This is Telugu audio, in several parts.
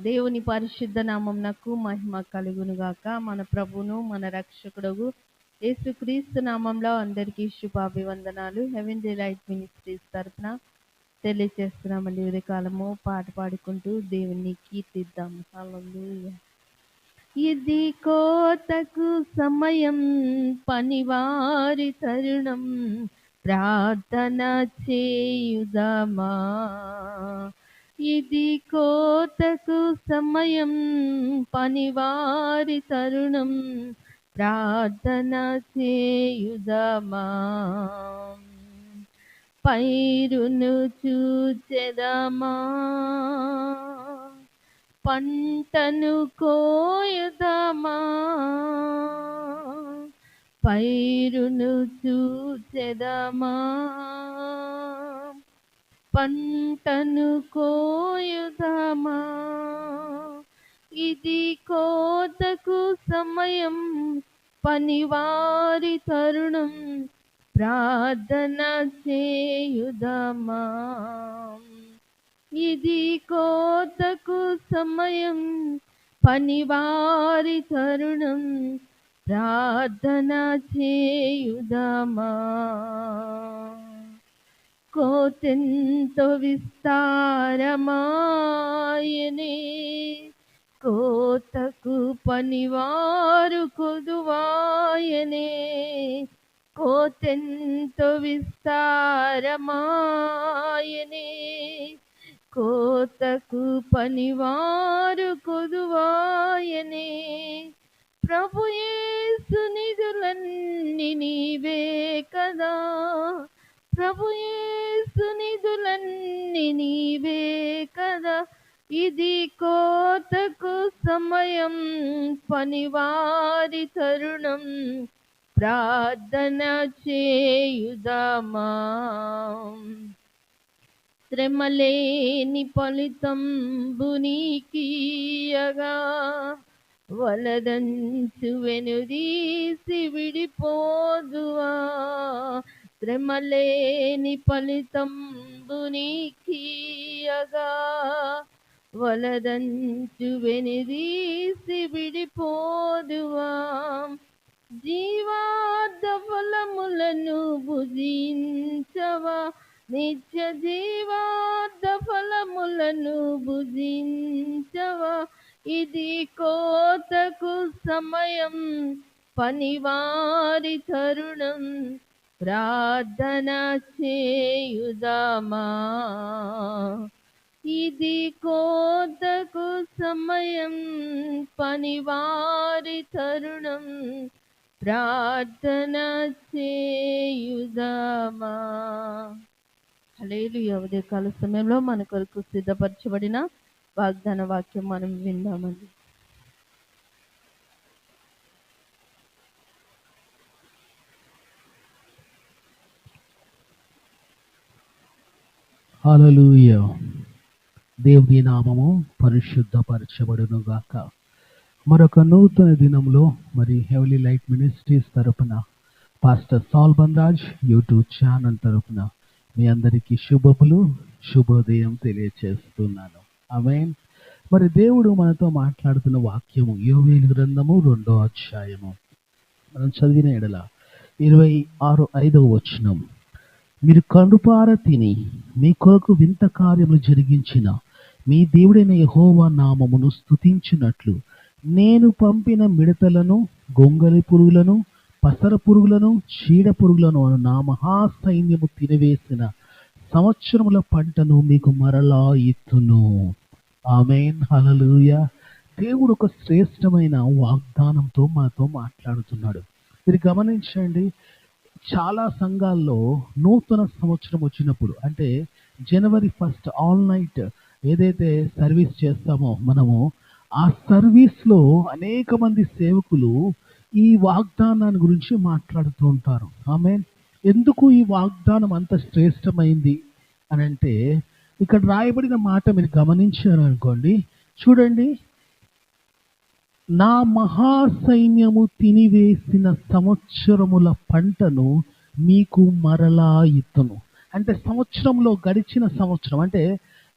దేవుని పరిశుద్ధ నామంనకు మహిమ కలుగునుగాక. మన ప్రభును మన రక్షకుడు యేసుక్రీస్తు నామంలో అందరికీ శుభాభివందనాలు. హెవెన్ డే లైట్ మినిస్ట్రీస్ తరఫున తెలియజేస్తున్నామండి. ఉదయకాలము పాట పాడుకుంటూ దేవుని కీర్తిద్దాం. హల్లెలూయా. ఇది కోతకు సమయం పనివారి తరుణం ప్రార్థన చేయుదమా? ఇది కోతకు సమయం పనివారి తరుణం. ప్రార్థన చేయుదమా? పైరును చూచెదమా? పంటను కోయుదమా? పైరును చూచెదమా? పంటను కోయుదమా? ఇది కోతకు సమయం పనివారి తరుణం ప్రార్థన చేయుదమా? ఇది కోతకు సమయం పనివారి తరుణం ప్రార్థన చేయుదమా? కోతెంతో విస్తారమాయనే. కోతకు పనివారు కొదువాయనే. కోతెంతో విస్తారమాయనే. కోతకు పనివారు కొదువాయనే. ప్రభుయేసు నిధులన్నీ నీవే కదా. ప్రభుయే నిధులన్నీ నీవే కదా. ఇది కోతకు సమయం పనివారి తరుణం. ప్రార్థన చేయుదామా. శ్రమలేని ఫలితం బునికీయగా వలదంచు వెనుదీసి విడిపోదువా. శ్రమలేని ఫలితం బునికీయగా వలదంచు వెనిదీసి విడిపోదువా. జీవార్థ ఫలములను భుజించవా. నిత్య జీవార్థ ఫలములను భుజించవా. ఇది కోతకు సమయం పనివారి తరుణం ప్రార్థన చేయుదామా? ఇది కోతకు సమయం పనివారి తరుణం. ప్రార్థన చేయుదామా? హలేలు ఉదయ కాల సమయంలో మన కొరకు సిద్ధపరచబడిన వాగ్దాన వాక్యం మనం విందామండి. హల్లెలూయ. దేవుని నామము పరిశుద్ధపరచబడును గాక మరొక నూతన దినంలో మరి హెవలీ లైట్ మినిస్ట్రీస్ తరపున pastor Solomon Raj YouTube channel తరపున మీ అందరికీ శుభములు శుభోదయం తెలియచేస్తున్నాను. అవేన్ మరి దేవుడు మనతో మాట్లాడుతున్న వాక్యము యోవేలు గ్రంథము రెండో అధ్యాయము. మనం చదివిన ఎడల ఇరవై ఆరు ఐదవ వచనం. మీరు కనుపార తిని మీ కొరకు వింత కార్యములు జరిగించిన మీ దేవుడైన యహోవా నామమును స్తుతించినట్లు నేను పంపిన మిడతలను గొంగలి పురుగులను పసర పురుగులను చీడ పురుగులను అను నా మహాసైన్యము తినివేసిన సంవత్సరముల పంటను మీకు మరలా ఇత్తును. ఆమెన్. హలలుయ దేవుడు ఒక శ్రేష్టమైన వాగ్దానంతో మనతో మాట్లాడుతున్నాడు. మీరు గమనించండి చాలా సంఘాల్లో నూతన సంవత్సరం వచ్చినప్పుడు అంటే జనవరి ఫస్ట్ ఆల్ నైట్ ఏదైతే సర్వీస్ చేస్తామో మనము ఆ సర్వీస్లో అనేక మంది సేవకులు ఈ వాగ్దానాన్ని గురించి మాట్లాడుతూ ఉంటారు. ఆమె ఎందుకు ఈ వాగ్దానం అంత శ్రేష్టమైంది అని అంటే ఇక్కడ రాయబడిన మాట మీరు గమనించారు అనుకోండి చూడండి. నా మహాసైన్యము తినివేసిన సంవత్సరముల పంటను మీకు మరలా ఇతను అంటే సంవత్సరంలో గడిచిన సంవత్సరం అంటే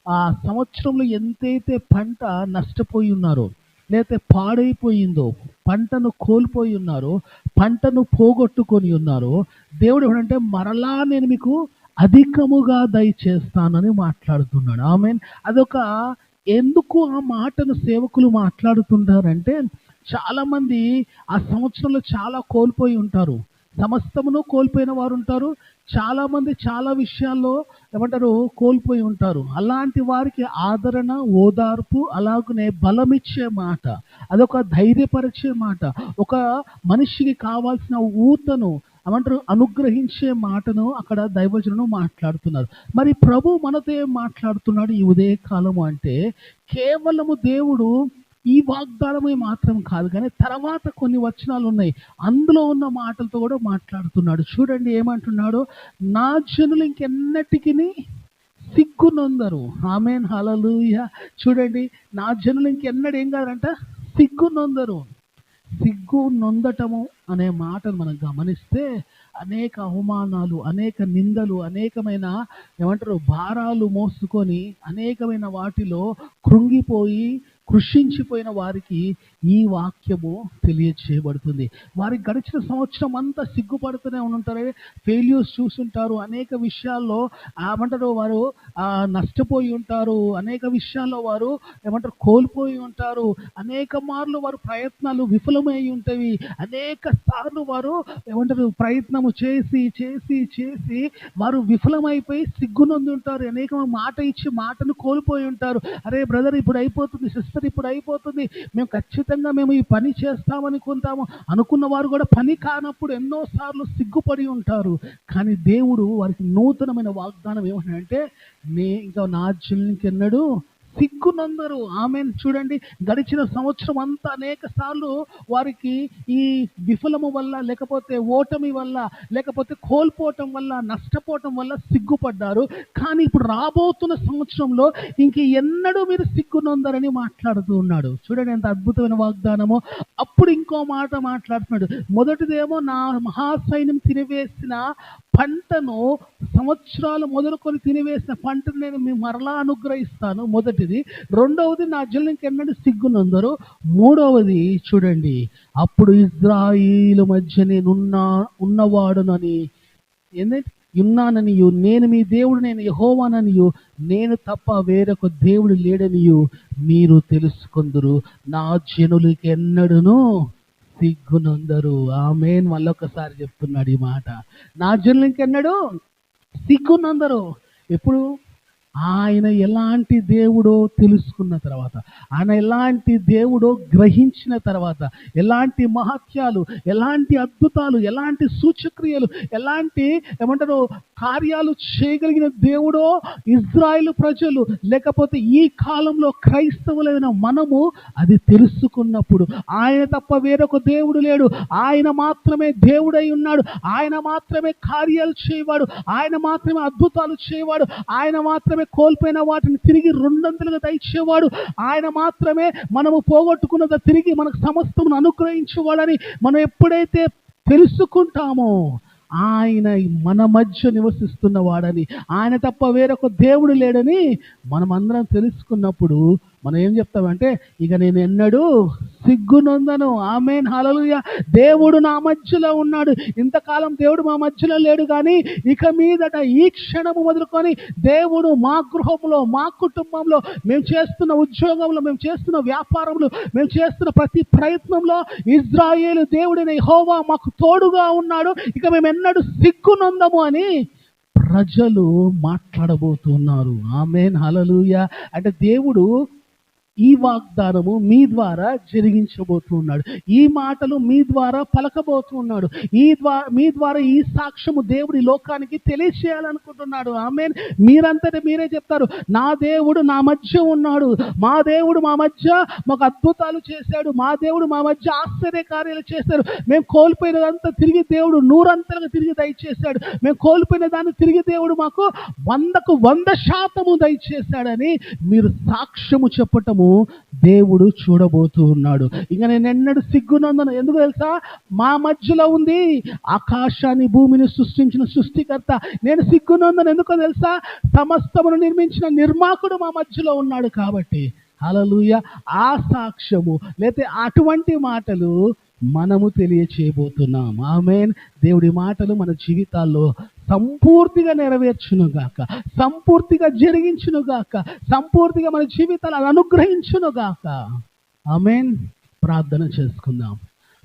ఆ సంవత్సరంలో ఎంతైతే పంట నష్టపోయి ఉన్నారో లేకపోతే పాడైపోయిందో పంటను కోల్పోయి ఉన్నారో పంటను పోగొట్టుకొని ఉన్నారో దేవుడు ఏమంటే మరలా నేను మీకు అధికముగా దయచేస్తానని మాట్లాడుతున్నాడు. ఆమె అదొక ఎందుకు ఆ మాటను సేవకులు మాట్లాడుతుంటారంటే చాలా మంది ఆ సంవత్సరంలో చాలా కోల్పోయి ఉంటారు. సమస్తమును కోల్పోయిన వారు ఉంటారు. చాలా మంది చాలా విషయాల్లో ఏమంటారు కోల్పోయి ఉంటారు. అలాంటి వారికి ఆదరణ ఓదార్పు అలాగనే బలమిచ్చే మాట అదొక ధైర్యపరిచే మాట. ఒక మనిషికి కావాల్సిన ఊతను ఏమంటారు అనుగ్రహించే మాటను అక్కడ దైవజనం మాట్లాడుతున్నారు. మరి ప్రభు మనతో ఏం మాట్లాడుతున్నాడు ఈ ఉదయ కాలము అంటే కేవలము దేవుడు ఈ వాగ్దానమే మాత్రం కాదు కానీ తర్వాత కొన్ని వచనాలు ఉన్నాయి. అందులో ఉన్న మాటలతో కూడా మాట్లాడుతున్నాడు. చూడండి ఏమంటున్నాడు? నా జనులు ఇంకెన్నటికి సిగ్గునొందరు. ఆమెన్ హలలుయ చూడండి నా జనులు ఇంకెన్నడూ ఏం కాదంట? సిగ్గునొందరు. సిగ్గు నొందటము అనే మాటను మనం గమనిస్తే అనేక అవమానాలు అనేక నిందలు అనేకమైన ఏమంటారు భారాలు మోసుకొని అనేకమైన వాటిలో కృంగిపోయి కృషించిపోయిన వారికి ఈ వాక్యము తెలియచేయబడుతుంది. వారికి గడిచిన సంవత్సరం అంతా సిగ్గుపడుతూనే ఉంటారు ఫెయిల్యూర్స్ చూస్తుంటారు అనేక విషయాల్లో ఏమంటారు వారు? నష్టపోయి ఉంటారు. అనేక విషయాల్లో వారు ఏమంటారు? కోల్పోయి ఉంటారు. అనేక మార్లు వారు ప్రయత్నాలు విఫలమై ఉంటాయి అనేక సార్లు వారు ఏమంటారు? ప్రయత్నము చేసి చేసి చేసి వారు విఫలమైపోయి సిగ్గునొంది ఉంటారు అనేక మాట ఇచ్చి మాటను కోల్పోయి ఉంటారు. అరే బ్రదర్ ఇప్పుడు అయిపోతుంది సిస్టర్ ఇప్పుడు అయిపోతుంది మేము ఖచ్చితంగా ఖచ్చితంగా మేము ఈ పని చేస్తామనుకుంటాము. అనుకున్న వారు కూడా పని కానప్పుడు ఎన్నోసార్లు సిగ్గుపడి ఉంటారు. కానీ దేవుడు వారికి నూతనమైన వాగ్దానం ఏమంటాడంటే నే ఇంకా నా ఎన్నడు సిగ్గునందరు. ఆమె చూడండి గడిచిన సంవత్సరం అంతా అనేక సార్లు వారికి ఈ విఫలము వల్ల లేకపోతే ఓటమి వల్ల లేకపోతే కోల్పోవటం వల్ల నష్టపోవటం వల్ల సిగ్గుపడ్డారు. కానీ ఇప్పుడు రాబోతున్న సంవత్సరంలో ఇంక ఎన్నడూ మీరు సిగ్గునందరని మాట్లాడుతూ ఉన్నాడు. చూడండి ఎంత అద్భుతమైన వాగ్దానము. అప్పుడు ఇంకో మాట మాట్లాడుతున్నాడు. మొదటిదేమో నా మహాసైన్యం తినివేసిన పంటను సంవత్సరాలు మొదలుకొని తినివేసిన పంటను నేను మీ మరలా అనుగ్రహిస్తాను. మొదటి మొదటిది రెండవది నా జల్లు ఇంకెన్నడూ సిగ్గునందరు మూడవది చూడండి అప్పుడు ఇజ్రాయిలు మధ్య నేనున్నా ఉన్నవాడునని. ఏంటంటే ఉన్నాననియు నేను మీ దేవుడు నేను యహోవాననియు నేను తప్ప వేరొక దేవుడు లేడనియు మీరు తెలుసుకుందరు. నా జనులకి ఎన్నడూను సిగ్గునందరు ఆమెన్. మళ్ళొకసారి చెప్తున్నాడు ఈ మాట. నా జనులకి ఎన్నడూ సిగ్గునందరు ఎప్పుడు? ఆయన ఎలాంటి దేవుడో తెలుసుకున్న తర్వాత ఆయన ఎలాంటి దేవుడో గ్రహించిన తర్వాత ఎలాంటి మహత్యాలు ఎలాంటి అద్భుతాలు ఎలాంటి సూచక్రియలు ఎలాంటి ఏమంటారు కార్యాలు చేయగలిగిన దేవుడో ఇజ్రాయెల్ ప్రజలు. లేకపోతే ఈ కాలంలో క్రైస్తవులైన మనము అది తెలుసుకున్నప్పుడు ఆయన తప్ప వేరొక దేవుడు లేడు. ఆయన మాత్రమే దేవుడై ఉన్నాడు. ఆయన మాత్రమే కార్యాలు చేయవాడు. ఆయన మాత్రమే అద్భుతాలు చేయవాడు. ఆయన మాత్రమే కోల్పోయిన వాటిని తిరిగి రెండంతలుగా దయచేవాడు. ఆయన మాత్రమే మనము పోగొట్టుకున్నది తిరిగి మనకు సమస్తమును అనుగ్రహించేవాడని మనం ఎప్పుడైతే తెలుసుకుంటామో ఆయన మన మధ్య నివసిస్తున్న వాడని. ఆయన తప్ప వేరొక దేవుడు లేడని మనమందరం తెలుసుకున్నప్పుడు మనం ఏం చెప్తామంటే ఇక నేను ఎన్నడూ సిగ్గునొందను. ఆమెన్ హలలుయ దేవుడు నా మధ్యలో ఉన్నాడు. ఇంతకాలం దేవుడు మా మధ్యలో లేడు కానీ ఇక మీదట ఈ క్షణము మొదలుకొని దేవుడు మా గృహంలో మా కుటుంబంలో మేము చేస్తున్న ఉద్యోగంలో మేము చేస్తున్న వ్యాపారంలో మేము చేస్తున్న ప్రతి ప్రయత్నంలో ఇజ్రాయేలు దేవుడిని హోవా మాకు తోడుగా ఉన్నాడు. ఇక మేము ఎన్నడూ సిగ్గునొందము అని ప్రజలు మాట్లాడబోతున్నారు. ఆమెన్ హలలుయ అంటే దేవుడు ఈ వాగ్దానము మీ ద్వారా జరిగించబోతున్నాడు. ఈ మాటలు మీ ద్వారా పలకబోతున్నాడు. ఈ ద్వారా మీ ద్వారా ఈ సాక్ష్యము దేవుడి లోకానికి తెలియచేయాలనుకుంటున్నాడు. ఆమె మీరంతటి మీరే చెప్తారు నా దేవుడు నా మధ్య ఉన్నాడు. మా దేవుడు మా మధ్య మాకు అద్భుతాలు చేశాడు. మా దేవుడు మా మధ్య ఆశ్చర్య కార్యాలు చేశాడు. మేము కోల్పోయినదంతా తిరిగి దేవుడు నూరంతలుగా తిరిగి దయచేశాడు. మేము కోల్పోయిన దాన్ని తిరిగి దేవుడు మాకు వందకు వంద శాతము దయచేశాడని మీరు సాక్ష్యము చెప్పటము మనము దేవుడు చూడబోతూ ఉన్నాడు ఇంకా నేను ఎన్నడూ సిగ్గునందను. ఎందుకు తెలుసా? మా మధ్యలో ఉంది ఆకాశాన్ని భూమిని సృష్టించిన సృష్టికర్త. నేను సిగ్గునందను. ఎందుకో తెలుసా? సమస్తమును నిర్మించిన నిర్మాకుడు మా మధ్యలో ఉన్నాడు కాబట్టి. అలలుయ ఆ సాక్ష్యము లేతే అటువంటి మాటలు మనము తెలియచేయబోతున్నాం. ఆమెన్. దేవుడి మాటలు మన జీవితాల్లో సంపూర్తిగా నెరవేర్చునుగాక. సంపూర్తిగా జరిగించును గాక సంపూర్తిగా మన జీవితాలను అనుగ్రహించును గాక ఆమెన్. ప్రార్థన చేసుకుందాం.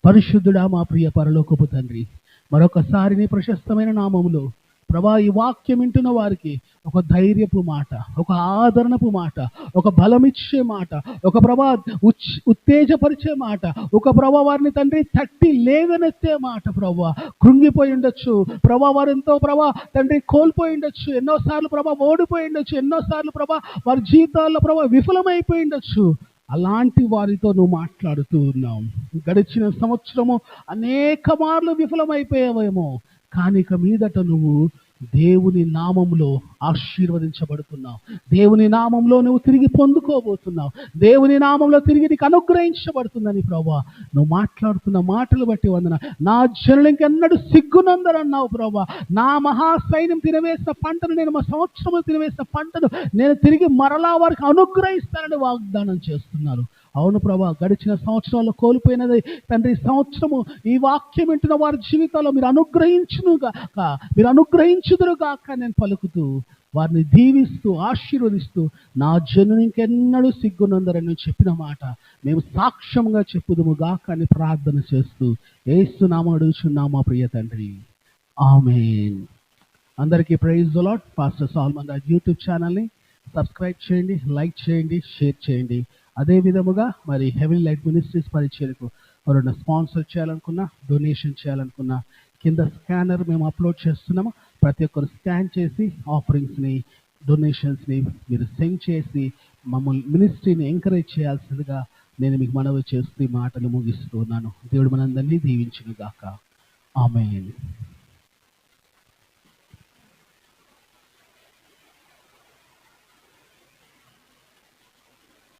పరిశుద్ధుడా మా ప్రియ పరలోకపు తండ్రి మరొకసారి నీ ప్రశస్తమైన నామములో ప్రభా ఈ వాక్యం వింటున్న వారికి ఒక ధైర్యపు మాట ఒక ఆదరణపు మాట ఒక బలమిచ్చే మాట ఒక ప్రభా ఉచ్ ఉత్తేజపరిచే మాట ఒక ప్రభా వారిని తండ్రి తట్టి లేవనెత్తే మాట ప్రభా కృంగిపోయి ఉండొచ్చు. ప్రభా వారు ఎంతో ప్రభా తండ్రి కోల్పోయి ఉండొచ్చు. ఎన్నోసార్లు ప్రభా ఓడిపోయి ఉండొచ్చు. ఎన్నోసార్లు ప్రభా వారి జీవితాల్లో ప్రభా విఫలమైపోయి ఉండొచ్చు. అలాంటి వారితో నువ్వు మాట్లాడుతూ ఉన్నావు. గడిచిన సంవత్సరము అనేక మార్లు విఫలమైపోయావేమో. కానీ ఇక మీదట నువ్వు దేవుని నామంలో ఆశీర్వదించబడుతున్నావు. దేవుని నామంలో నువ్వు తిరిగి పొందుకోబోతున్నావు. దేవుని నామంలో తిరిగి నీకు అనుగ్రహించబడుతుందని ప్రభా నువ్వు మాట్లాడుతున్న మాటలు బట్టి వందన. నా జనులు ఇంకెన్నడూ సిగ్గునందరన్నావు ప్రభా. నా మహాసైన్యం తినవేసిన పంటను నేను మా సంవత్సరము తినవేసిన పంటను నేను తిరిగి మరలా వారికి అనుగ్రహిస్తానని వాగ్దానం చేస్తున్నారు. అవును ప్రభా గడిచిన సంవత్సరాల్లో కోల్పోయినది. తండ్రి సంవత్సరము ఈ వాక్యం వింటున్న వారి జీవితాల్లో మీరు అనుగ్రహించునుగాక మీరు అనుగ్రహించుదురుగాక నేను పలుకుతూ వారిని దీవిస్తూ ఆశీర్వదిస్తూ నా జను ఇంకెన్నడూ సిగ్గునందరని చెప్పిన మాట మేము సాక్ష్యంగా చెప్పుదుము గాక అని ప్రార్థన చేస్తూ ఏస్తున్నాము అడుగుచున్నామా ప్రియ తండ్రి. ఆమె అందరికీ praise Lord pastor Solomon YouTube ఛానల్ని సబ్స్క్రైబ్ చేయండి లైక్ చేయండి షేర్ చేయండి. అదే విధముగా మరి హెవీ లైట్ మినిస్ట్రీస్ పరిచయకు ఎవరైనా స్పాన్సర్ చేయాలనుకున్నా డొనేషన్ చేయాలనుకున్నా కింద స్కానర్ మేము అప్లోడ్ చేస్తున్నాము. ప్రతి ఒక్కరు స్కాన్ చేసి ఆఫరింగ్స్ని డొనేషన్స్ని మీరు సెండ్ చేసి మమ్మల్ని మినిస్ట్రీని ఎంకరేజ్ చేయాల్సిందిగా నేను మీకు మనవి చేస్తూ మాటలు ముగిస్తున్నాను. దేవుడు మనందరినీ దీవించునుగాక. ఆమె